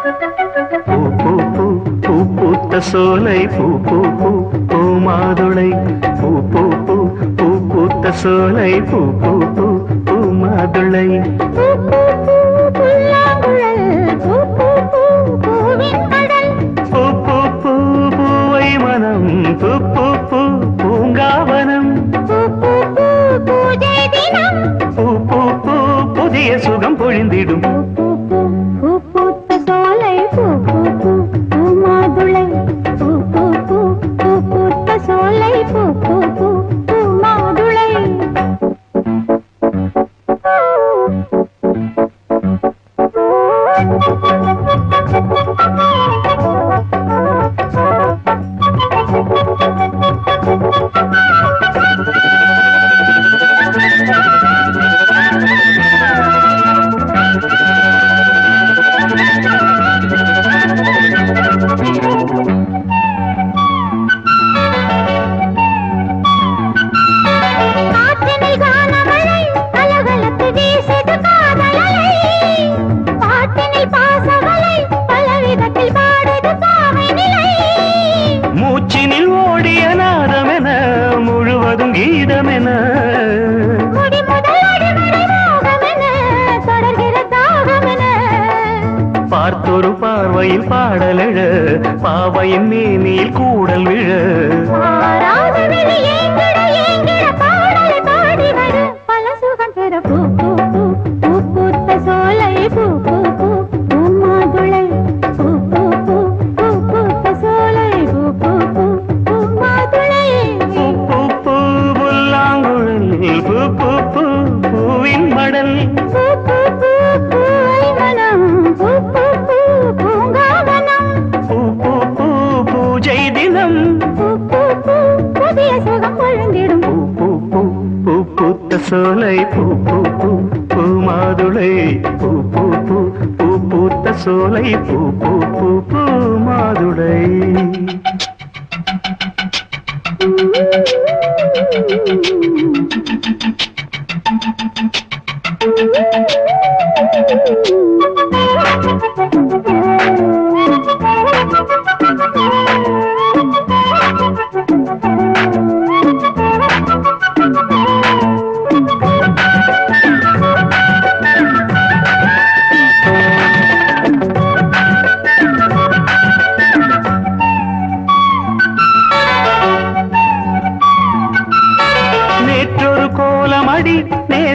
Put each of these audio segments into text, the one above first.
பூ பூ பூ பூ பூத்த சோலை பூ பூ பூ பூ மாதுளை பூ பூ பூ பூ பூத்த சோலை பூ பூ பூ பூ மாதுளை பூங்காவனம் பூ பூ பூ புதிய சுகம் பொழிந்திடும் பாடலெழ பாவையின் மேனியில் கூடல் விழ மாறாத விழி பூ புதிய சுகம் பொழுந்திடும் பூ பூ பூ பூ பூத்த சோலை பூ பூ பூ பூ மாதுளை பூ பூ பூ பூ பூத்த சோலை பூ பூ பூ பூ மாதுளை நேற்றொரு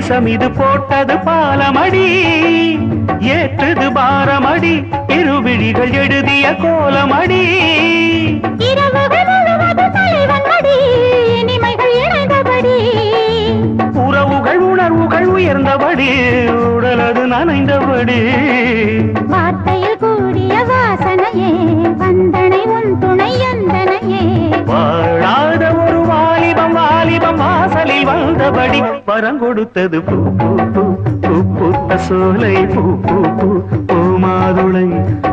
நேசம் இது போட்டது பாலமடி ஏற்றது பாரமடி இருவிழிகள் எழுதிய கோலமடி. உறவுகள் உணர்வுகள் உயர்ந்தபடி உடலது நனைந்தபடி. வார்த்தையில் கூடிய வாசனையே வந்தனை உன் வரம் கொடுத்தது பூ பூ பூ பூ பூத்த சோலை பூ பூ பூ பூ மாதுளை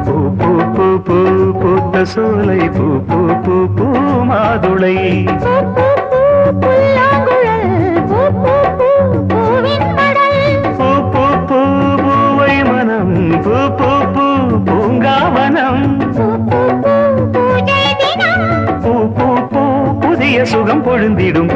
பூ பூ பூ பூ பூத்த சோலை பூ பூ பூ பூ மாதுளை பூ பூ பூ பூங்காவனம் பூ பூ பூ புதிய சுகம் பொழுந்திடும்